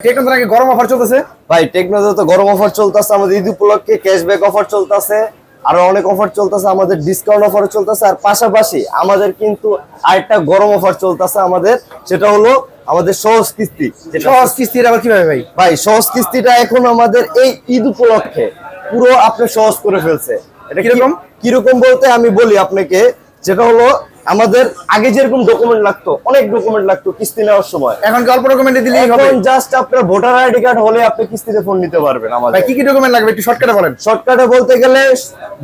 টেকনোতে নাকি গরম অফার চলতেছে? ভাই টেকনোতে তো গরম অফার চলতেছে আমাদের ঈদ উপলক্ষে ক্যাশব্যাক অফার চলতেছে আরও অনেক অফার চলতেছে আমাদের ডিসকাউন্ট অফার চলতেছে আর পাশাপাশি আমাদের কিন্তু আরেকটা গরম অফার চলতেছে আমাদের সেটা হলো আমাদের সহজ কিস্তি। সহজ আবার কীভাবে ভাই? ভাই সহজ কিস্তিটা এখন আমাদের এই ঈদ উপলক্ষে পুরো আপনি সহজ করে ফেলছে। এটা কীরকম? বলতে আমি বলি আপনাকে যেটা হলো আমাদের আগে যেরকম ডকুমেন্ট লাগতো অনেক ডকুমেন্ট লাগতো কিস্তি নেওয়ার সময়। এখন কি অল্প ডকুমেন্টে দিলেই হবে? এখন জাস্ট আপনার ভোটার আইডি কার্ড হলে আপনি কিস্তিতে ফোন নিতে পারবেন আমাদের। কি কি ডকুমেন্ট লাগবে? একটু শর্টকাটে বলেন। শর্টকাটে বলতে গেলে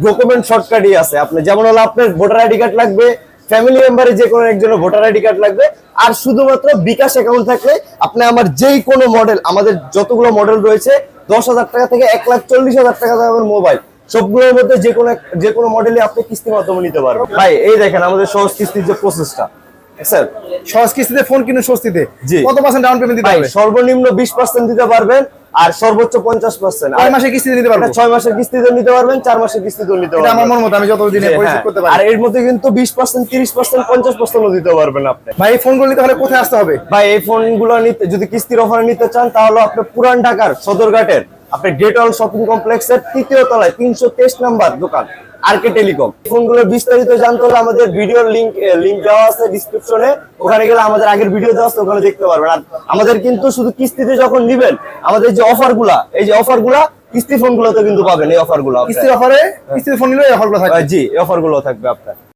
ডকুমেন্ট শর্টকাটই আছে। আপনি যেমন হলো আপনার ভোটার আইডি কার্ড লাগবে ফ্যামিলি মেম্বারে যে কোনো একজনের ভোটার আইডি কার্ড লাগবে। আর শুধুমাত্র বিকাশ অ্যাকাউন্ট থাকলে আপনি আমার যেই কোনো মডেল আমাদের যতগুলো মডেল রয়েছে দশ হাজার টাকা থেকে এক লাখ চল্লিশ হাজার টাকা দামের মোবাইল সবগুলোর মধ্যে যে কোনো যে কোনো মডেলে আপনি কিস্তির মাধ্যমে নিতে পারবেন। ভাই এই দেখেন আমাদের সহজ কিস্তির যে প্রসেসটা স্যার সহজ কিস্তিতে ফোন কিনুন স্বস্তিতে। কত পার্সেন্ট ডাউন পেমেন্ট দিতে হবে? সর্বনিম্ন বিশ পার্সেন্ট দিতে পারবেন আর সর্বোচ্চ পঞ্চাশ পার্সেন্ট কয় মাসে কিস্তিতে নিতে পারব? ছয় মাসের কিস্তিতে নিতে পারবেন চার মাসের কিস্তিতে নিতে এটা আমার পারবেন মন মতো আমি যত দিনে জি, পরিশোধ হ্যাঁ। করতে আর এর মধ্যে কিন্তু বিশ পার্সেন্ট তিরিশ পার্সেন্ট পঞ্চাশ পার্সেন্টও দিতে পারবেন আপনি। ভাই এই ফোনগুলো নিতে হলে কোথায় আসতে হবে? ভাই এই ফোনগুলো নিতে যদি কিস্তির অফারে নিতে চান তাহলে আপনি পুরান ঢাকার সদরঘাটের আপনি অল শপিং কমপ্লেক্সের তৃতীয় তলায় তিনশো তেইশ নাম্বার দোকান আরকে টেলিকম ফোনগুলো বিস্তারিত জানতে হলে আমাদের ভিডিওর লিংক লিংক দেওয়া আছে ডিসক্রিপশনে ওখানে গেলে আমাদের আগের ভিডিও দেওয়া আছে ওখানে দেখতে পারবেন। আর আমাদের কিন্তু শুধু কিস্তিতে যখন নিবেন আমাদের যে অফারগুলা এই যে অফারগুলা কিস্তি ফোনগুলোতে কিন্তু পাবেন এই অফারগুলো কিস্তির অফারে কিস্তির ফোন নিলে এই অফারগুলো থাকবে। জি এই অফারগুলো থাকবে আপনার।